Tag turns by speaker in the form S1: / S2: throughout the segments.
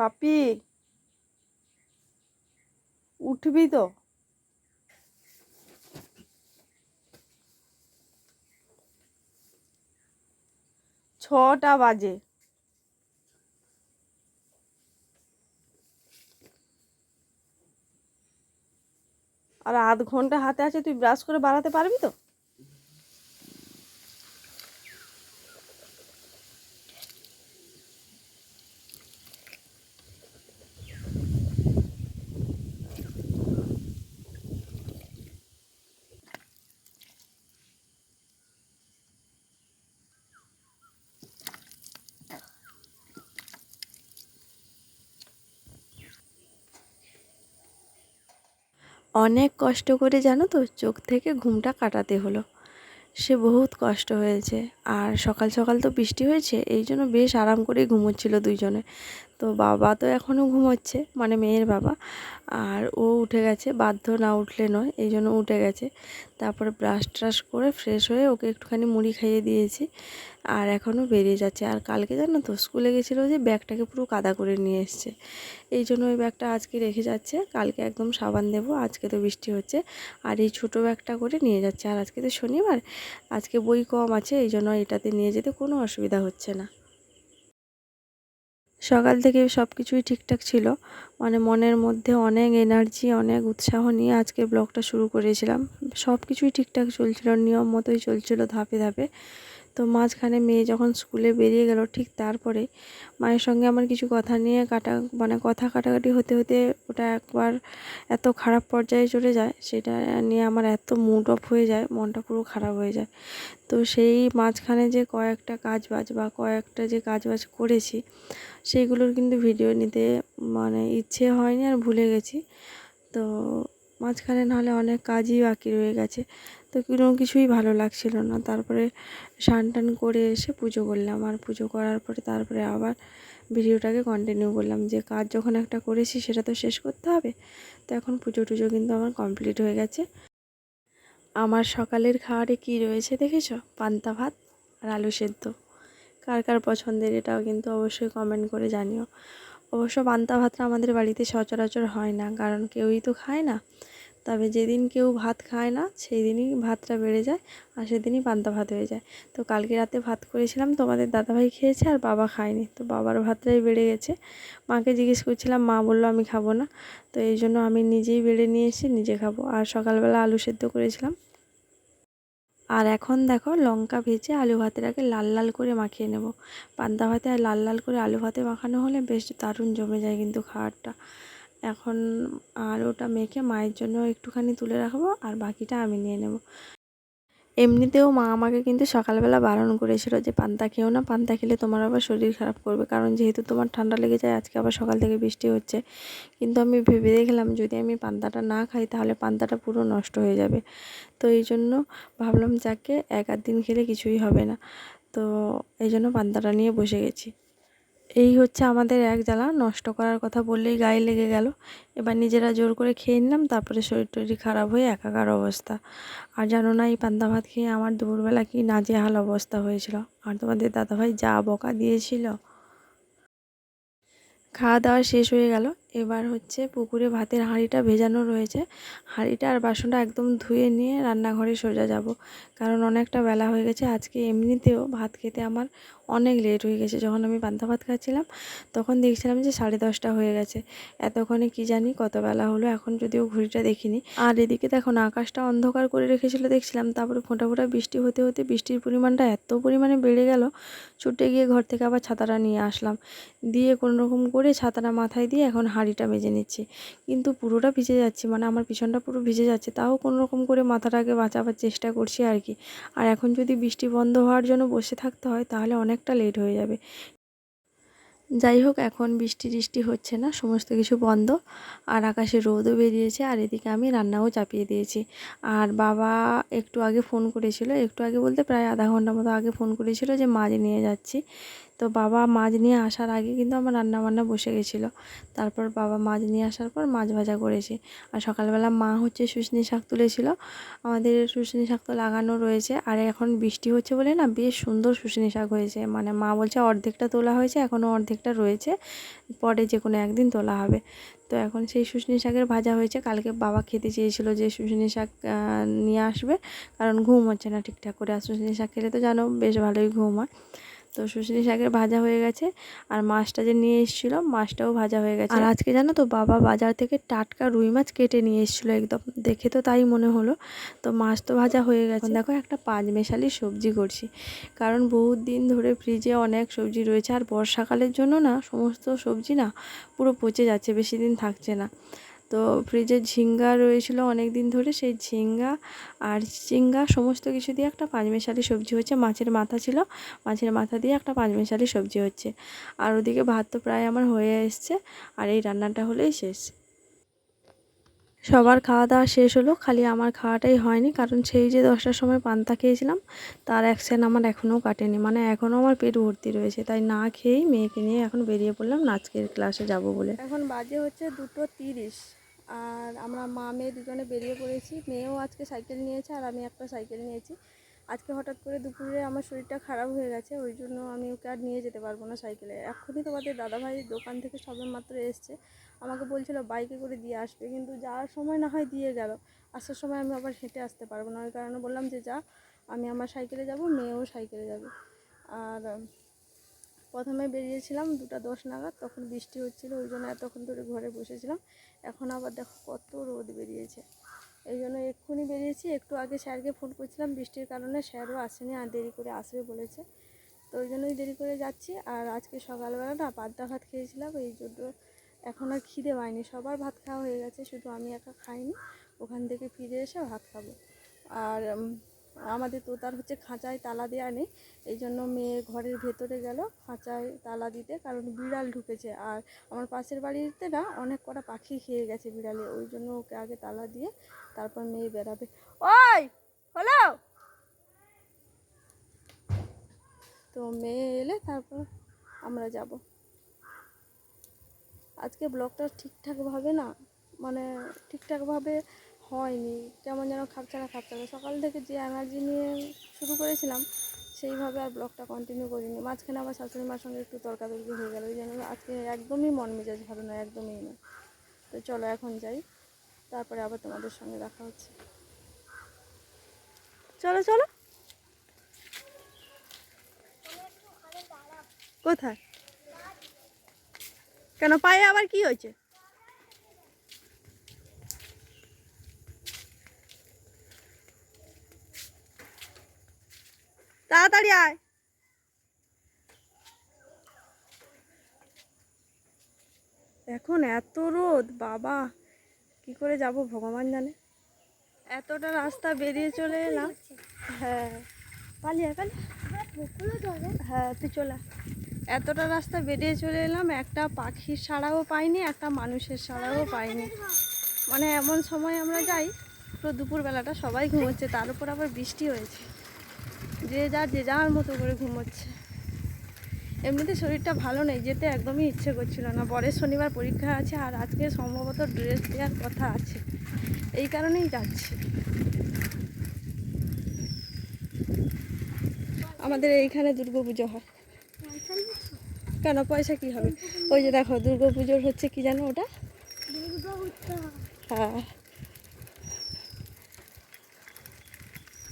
S1: বাপি। উঠবি তো। ছটা বাজে। আর আধ ঘণ্টা হাতে আছে, তুই ব্রাশ করে বাড়াতে পারবি তো? অনেক কষ্ট করে জানো তো চোখ থেকে ঘুমটা কাটাতে হলো। সে বহুত কষ্ট হয়েছে। আর সকাল সকাল তো বৃষ্টি হয়েছে, এই জন্য বেশ আরাম করেই ঘুমোচ্ছিল দুইজনে। তো বাবা তো এখনও ঘুমোচ্ছে মানে মেয়ের বাবা। আর ও উঠে গেছে, বাধ্য না উঠলে নয়, এই জন্য উঠে গেছে। তারপরে ব্রাশ ট্রাশ করে ফ্রেশ হয়ে ওকে একটুখানি মুড়ি খাইয়ে দিয়েছি আর এখনও বেরিয়ে যাচ্ছে। আর কালকে জানো তো স্কুলে গেছিল যে ব্যাগটাকে পুরো কাদা করে নিয়ে এসছে। এই জন্য ওই ব্যাগটা আজকে রেখে যাচ্ছে, কালকে একদম সাবান দেবো, আজকে তো বৃষ্টি হচ্ছে। আর এই ছোটো ব্যাগটা করে নিয়ে যাচ্ছে। আর আজকে তো শনিবার, আজকে বই কম আছে, এই জন্য এটাতে নিয়ে যেতে কোনো অসুবিধা হচ্ছে না। সকাল থেকে সব কিছুই ঠিকঠাক ছিল। মানে মনের মধ্যে অনেক এনার্জি অনেক উৎসাহ নিয়ে আজকে ব্লগটা শুরু করেছিলাম। সব কিছুই ঠিকঠাক চলছিল, নিয়ম মতোই চলছিল ধাপে ধাপে। তো মাঝখানে মেয়ে যখন স্কুলে বেরিয়ে গেল, ঠিক তারপরে মায়ের সঙ্গে আমার কিছু কথা নিয়ে কাটা মানে কথা কাটাকাটি হতে হতে ওটা একবার এত খারাপ পর্যায়ে চলে যায়, সেটা নিয়ে আমার এত মুড অফ হয়ে যায়, মনটা পুরো খারাপ হয়ে যায়। তো সেই মাঝখানে যে কয়েকটা কাজ বাজ বা কয়েকটা যে কাজ বাজ করেছি সেইগুলোর কিন্তু ভিডিও নিতে মানে ইচ্ছে হয়নি আর ভুলে গেছি। তো মাঝখানে নাহলে অনেক কাজই বাকি রয়ে গেছে। তো কোনো কিছুই ভালো লাগছিল না। তারপরে স্নান টান করে এসে পুজো করলাম। আর পুজো করার পরে তারপরে আবার ভিডিওটাকে কন্টিনিউ করলাম যে কাজ যখন একটা করেছি সেটা তো শেষ করতে হবে। তো এখন পুজো টুজো কিন্তু আমার কমপ্লিট হয়ে গেছে। আমার সকালের খাবারে কি রয়েছে দেখেছ? পান্তা ভাত আর আলু সেদ্ধ। কার কার পছন্দের এটাও কিন্তু অবশ্যই কমেন্ট করে জানিও। অবশ্য পান্তা ভাতটা আমাদের বাড়িতে সচরাচর হয় না, কারণ কেউই তো খায় না। তবে যেদিন কেউ ভাত খায় না সেই দিনই ভাতটা বেড়ে যায় আর সেদিনই পান্তা ভাত হয়ে যায়। তো কালকে রাতে ভাত করেছিলাম, তোমাদের দাদাভাই খেয়েছে আর বাবা খায়নি। তো বাবার ভাতটাই বেড়ে গেছে। মাকে জিজ্ঞেস করছিলাম, মা বলল আমি খাব না। তো এই জন্য আমি নিজেই বেড়ে নিয়ে এসে নিজে খাব। আর সকালবেলা আলু সেদ্ধ করেছিলাম। আর এখন দেখো লঙ্কা ভেজে আলু ভাতের আগে লাল লাল করে মাখিয়ে নেব। পান্তা ভাতে আর লাল লাল করে আলু ভাতে মাখানো হলে বেশ দারুণ জমে যায় কিন্তু খাবারটা। এখন আলুটা মেখে মায়ের জন্য একটুখানি তুলে রাখব আর বাকিটা আমি নিয়ে নেব। এমনিতেও মা আমাকে কিন্তু সকালবেলা বারণ করেছিল যে, পান্তা খেও না, পান্তা খেলে তোমার আবার শরীর খারাপ করবে। কারণ যেহেতু তোমার ঠান্ডা লেগে যায়, আজকে আবার সকাল থেকে বৃষ্টি হচ্ছে। কিন্তু আমি ভেবে দেখলাম, যদি আমি পান্তাটা না খাই, তাহলে পান্তাটা পুরো নষ্ট হয়ে যাবে। তো এই জন্য ভাবলাম, যাকে এক আধ দিন খেলে কিছুই হবে না। তো এই জন্য পান্তাটা নিয়ে বসে গেছি। এই হচ্ছে আমাদের এক জ্বালা, নষ্ট করার কথা বললেই গায়ে লেগে গেল। এবার নিজেরা জোর করে খেয়ে নিলাম, তারপরে শরীর টরীর খারাপ হয়ে একাকার অবস্থা। আর জানো না, এই পান্তা ভাত খেয়ে আমার দুপুরবেলা কি নাজেহাল অবস্থা হয়েছিল। আর তোমাদের দাদাভাই যা বকা দিয়েছিল। খাওয়া দাওয়া শেষ হয়ে গেল। এবার হচ্ছে পুকুরে ভাতের হাঁড়িটা ভেজানো রয়েছে। হাঁড়িটা আর বাসনটা একদম ধুয়ে নিয়ে রান্নাঘরে সোজা যাব। কারণ অনেকটা বেলা হয়ে গেছে। আজকে এমনিতেও ভাত খেতে আমার অনেক লেট হয়ে গেছে। যখন আমি পান্তা ভাত খাচ্ছিলাম, তখন দেখছিলাম যে সাড়ে দশটা হয়ে গেছে। এতক্ষণে কি জানি কত বেলা হলো, এখন যদিও ঘড়িটা দেখিনি। আর এদিকে দেখুন আকাশটা অন্ধকার করে রেখেছিল দেখছিলাম। তারপরে ফোঁটা ফোঁটা বৃষ্টি হতে হতে বৃষ্টির পরিমাণটা এত পরিমাণে বেড়ে গেল, ছুটে গিয়ে ঘর থেকে আবার ছাতাটা নিয়ে আসলাম। দিয়ে কোনো রকম করে ছাতাটা মাথায় দিয়ে এখন হাঁড়িটা মেজে নিচ্ছি। কিন্তু পুরোটা ভিজে যাচ্ছে মানে আমার পিছনটা পুরো ভিজে যাচ্ছে, তাও কোনো রকম করে মাথাটাকে বাঁচাবার চেষ্টা করছি আর কি। আর এখন যদি বৃষ্টি বন্ধ হওয়ার জন্য বসে থাকতে হয়, তাহলে অনেকটা লেট হয়ে যাবে। যাই হোক, এখন বৃষ্টি টিষ্টি হচ্ছে না, সমস্ত কিছু বন্ধ। আর আকাশে রোদও বেরিয়েছে, আর এদিকে আমি রান্নাও চাপিয়ে দিয়েছি। আর বাবা একটু আগে ফোন করেছিল, একটু আগে বলতে প্রায় আধা ঘণ্টা মতো আগে ফোন করেছিল যে মাছ নিয়ে যাচ্ছি।
S2: তো বাবা মাছ নিয়ে আসার আগে কিন্তু আমার রান্না বান্না বসে গেছিল। তারপর বাবা মাছ নিয়ে আসার পর মাছ ভাজা করেছি। আর সকালবেলা মা হচ্ছে শুশনি শাক তুলেছিল। আমাদের শুশনি শাক তো লাগানো রয়েছে। আর এখন বৃষ্টি হচ্ছে বলে না বেশ সুন্দর শুশনি শাক হয়েছে। মানে মা বলছে অর্ধেকটা তোলা হয়েছে এখনও অর্ধেকটা রয়েছে। পরে যে কোনো একদিন তোলা হবে। তো এখন সেই শুশনি শাকের ভাজা হয়েছে। কালকে বাবা খেতে চেয়েছিল যে শুশনি শাক নিয়ে আসবে। কারণ ঘুম হচ্ছে না ঠিকঠাক করে। আর শুশনি শাক খেলে তো জানো বেশ ভালোই ঘুম হয়। তো শুশনি শাকের ভাজা হয়ে গেছে। আর মাছটা যে নিয়ে এসেছিল মাছটাও ভাজা হয়ে গেছে। আর আজকে জানো তো বাবা বাজার থেকে টাটকা রুই মাছ কেটে নিয়ে এসেছিল একদম। দেখে তো তাই মনে হলো। তো মাছ তো ভাজা হয়ে গেছে। দেখো একটা পাঁচ মেশালি সবজি করছি। কারণ বহুত দিন ধরে ফ্রিজে অনেক সবজি রয়েছে। আর বর্ষাকালের জন্য না সমস্ত সবজি না পুরো পচে যাচ্ছে বেশি দিন থাকছে না। তো ফ্রিজে ঝিঙ্গা রয়েছিল অনেক দিন ধরে, সেই ঝিঙ্গা আর চিঙ্গা সমস্ত কিছু দিয়ে একটা পাঁচমেশালি সবজি হচ্ছে মাছের মাথা ছিল, মাছের মাথা দিয়ে একটা পাঁচমেশালি সবজি হচ্ছে। আর ওদিকে ভাত তো প্রায় আমার হয়ে এসছে, আর এই রান্নাটা হলেই শেষ। সবার খাওয়া দাওয়া শেষ হলো, খালি আমার খাওয়াটাই হয়নি, কারণ সেই যে দশটার সময় পান্তা খেয়েছিলাম, তার অ্যাকশন আমার এখনও কাটেনি মানে এখনও আমার পেট ভর্তি রয়েছে, তাই না খেয়েই মেয়েকে নিয়ে এখন বেরিয়ে পড়লাম নাচকের ক্লাসে যাব বলে। এখন বাজে হচ্ছে দুটো তিরিশ। আর আমরা মা মেয়ে দুজনে বেরিয়ে পড়েছি। মেয়েও আজকে সাইকেল নিয়েছে আর আমি একটা সাইকেল নিয়েছি। আজকে হঠাৎ করে দুপুরে আমার শরীরটা খারাপ হয়ে গেছে, ওই জন্য আমি ওকে আর নিয়ে যেতে পারব না সাইকেলে। এখনই তোমাদের দাদাভাই দোকান থেকে সবে মাত্র এসছে। আমাকে বলছিল, বাইকে করে দিয়ে আসবে। কিন্তু যাওয়ার সময় না হয় দিয়ে গেল। আসার সময় আমি আবার হেঁটে আসতে পারব না। ওই কারণে বললাম যে, যা, আমি আমার সাইকেলে যাব, মেয়েও সাইকেলে যাবে। আর প্রথমে বেরিয়েছিলাম দুটা দশ নাগাদ, তখন বৃষ্টি হচ্ছিল, ওই জন্য এতক্ষণ ধরে ঘরে বসেছিলাম। এখন আবার দেখো কত রোদ বেরিয়েছে। এই জন্য এক্ষুনি বেরিয়েছি, একটু আগে স্যারকে ফোন করছিলাম, বৃষ্টির কারণে স্যারও আসেনি, আর দেরি করে আসবে বলেছে। তো ওই জন্যই দেরি করে যাচ্ছি, আর আজকে সকালবেলা না পান্তা ভাত খেয়েছিলাম, এই জন্য এখন আর খিদে পাইনি। সবার ভাত খাওয়া হয়ে গেছে, শুধু আমি একা খাইনি, ওখান থেকে ফিরে এসে ভাত খাব। আর আমাদের তোতার হচ্ছে খাঁচায় তালা দেওয়া নেই, এই জন্য মেয়ে ঘরের ভেতরে গেল, খাঁচায় তালা দিতে, কারণ বিড়াল ঢুকেছে। আর আমার পাশের বাড়িতে না অনেক কটা পাখি খেয়ে গেছে বিড়ালে, ওই জন্য ওকে আগে তালা দিয়ে তারপর মেয়ে বেরাবে ওই, হলো? তো মেয়ে এলে তারপর আমরা যাব। আজকে ব্লগটা ঠিকঠাকভাবে না মানে ঠিকঠাকভাবে হয়নি। কেমন যেন খাপছাড়া খাপছাড়া। সকাল থেকে যে এনার্জি নিয়ে শুরু করেছিলাম, সেইভাবে আর ব্লগটা কন্টিনিউ করিনি। মাঝখানে আমার শাশুড়ি মার সঙ্গে একটু তর্কাতর্কি হয়ে গেল। ওই জন্য আজকে একদমই মন মেজাজ ভালো নয়, একদমই নয় তো চলো এখন যাই। তারপরে আবার তোমাদের সঙ্গে দেখা হচ্ছে। চলো চলো। কোথায়? কেন পায়ে আবার কি হয়েছে? তাড়াতাড়ি আয়। এখন এত রোদ, বাবা। কি করে যাব ভগবান জানে। এতটা রাস্তা বেরিয়ে চলে এলাম। হ্যাঁ। পালিয়ে পালিয়ে হ্যাঁ তুই চলে। এতটা রাস্তা বেরিয়ে চলে এলাম, একটা পাখির সাড়াও পাইনি, একটা মানুষের সাড়াও পাইনি। মানে এমন সময় আমরা যাই, পুরো দুপুরবেলাটা সবাই ঘুমোচ্ছে, তার উপর আবার বৃষ্টি হয়েছে। যে যার যে যার মতো করে ঘুমোচ্ছে। এমনিতে শরীরটা ভালো নেই যেতে একদমই ইচ্ছে করছিল না। পরের শনিবার পরীক্ষা আছে আর আজকে সম্ভবত ড্রেস দেওয়ার কথা আছে। এই কারণেই যাচ্ছি। আমাদের এইখানে দুর্গা পুজো হয়। কেন পয়সা কি হবে? ওই যে দেখো দুর্গা পুজোর হচ্ছে কি জানো ওটা? হ্যাঁ।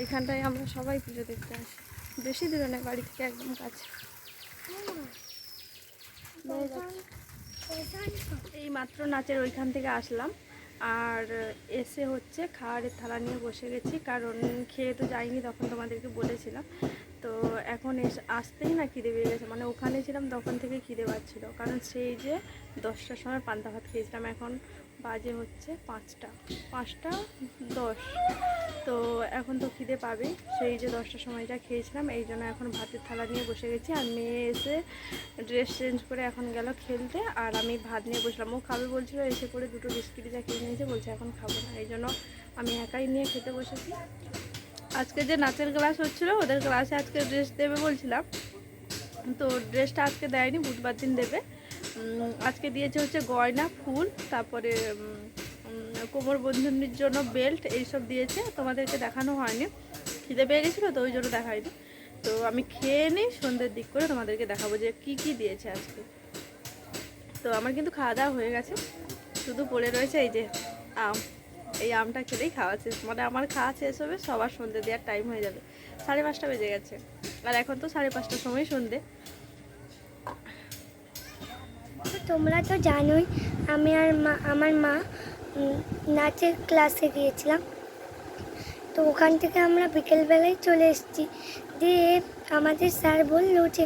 S2: এইখানটায় আমরা সবাই পুজো দেখতে আসি। বেশি দূরে না বাড়ি থেকে একদম কাছে। এই মাত্র নাচের ওইখান থেকে আসলাম। আর এসে হচ্ছে খাওয়ারের থালা নিয়ে বসে গেছি, কারণ খেয়ে তো যাইনি তখন তোমাদেরকে বলেছিলাম। তো এখন এসে, আসতেই না খিদে পেয়ে গেছে। মানে ওখানে ছিলাম, তখন থেকে খিদে পাচ্ছিল। কারণ সেই যে দশটার সময় পান্তা ভাত খেয়েছিলাম, এখন বাজে হচ্ছে পাঁচটা। পাঁচটা, দশ। তো এখন তো খিদে পাবে। সেই যে দশটার সময়টা খেয়েছিলাম, এই জন্য এখন ভাতের থালা নিয়ে বসে গেছি। আর মেয়ে এসে ড্রেস চেঞ্জ করে এখন গেল খেলতে। আর আমি ভাত নিয়ে বসলাম। ও খাবে বলছিল, এসে করে দুটো বিস্কিট যা কিনে নিয়েছে, বলছে এখন খাব না। এই জন্য আমি একাই নিয়ে খেতে বসেছি। আজকে যে নাচের ক্লাস হচ্ছিল, ওদের ক্লাসে আজকে ড্রেস দেবে বলছিলাম। তো ড্রেসটা আজকে দেয়নি, বুধবার দিন দেবে। আজকে দিয়েছে হচ্ছে গয়না, ফুল, তারপরে কোমর বন্ধনীর জন্য বেল্ট এইসব দিয়েছে। তোমাদেরকে দেখানো হয়নি। খিদে পেয়ে গেছিল তো ওই জন্য দেখায়নি। তো আমি খেয়ে নিই, সন্ধ্যের দিক করে তোমাদেরকে দেখাবো যে কি কি দিয়েছে আজকে। তো আমার কিন্তু খাওয়া দাওয়া হয়ে গেছে। শুধু পড়ে রয়েছে এই যে আম। এই আমটা খেলেই খাওয়া শেষ। মানে আমার খাওয়া শেষ হবে, সবার সন্ধে দেওয়ার টাইম হয়ে যাবে। সাড়ে পাঁচটা বেজে গেছে। আর এখন তো সাড়ে পাঁচটার সময় সন্ধে
S3: তো তোমরা তো জানোই, আমি আর মা, আমার মা নাচের ক্লাসে গিয়েছিলাম। তো ওখান থেকে আমরা বিকেলবেলায় চলে এসেছি। দিয়ে আমাদের স্যার বলল যে,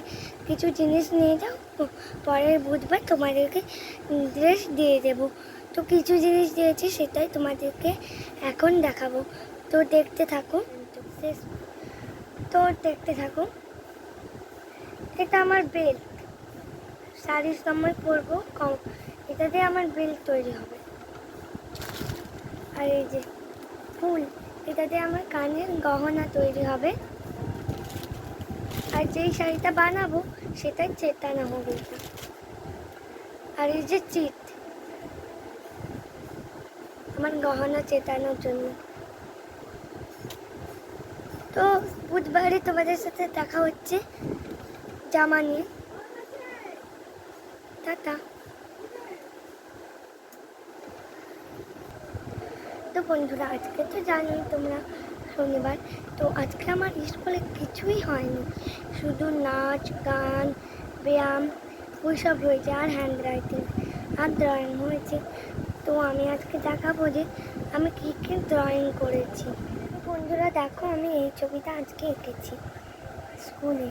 S3: কিছু জিনিস নিয়ে যাও পরের বুধবার তোমাদেরকে ড্রেস দিয়ে দেব। তো কিছু জিনিস দিয়েছি, সেটাই তোমাদেরকে এখন দেখাবো। তো দেখতে থাকো। তো দেখতে থাকো। এটা আমার বেল্ট শাড়ির সময় পরবো, কম। দিয়ে আমার বেল্ট তৈরি হবে। আর এই যে ফুল এটা দিয়ে আমার কানের গহনা তৈরি হবে। আর যেই শাড়িটা বানাবো, সেটাই চেতানো হবে এটা আর এই যে চিট আমার গহনা চেতানোর জন্য। তো বুধবারে তোমাদের সাথে দেখা হচ্ছে জামা নিয়ে। টাটা। তো বন্ধুরা, আজকে তো জানোই তোমরা, শনিবার। তো আজকে আমার স্কুলে কিছুই হয়নি। শুধু নাচ, গান, ব্যায়াম, ওইসব হয়েছে আর হ্যান্ড রাইটিং আর ড্রয়িং হয়েছে। তো আমি আজকে দেখাবো যে আমি কী কী ড্রয়িং করেছি। বন্ধুরা, দেখো আমি এই ছবিটা আজকে এঁকেছি স্কুলে।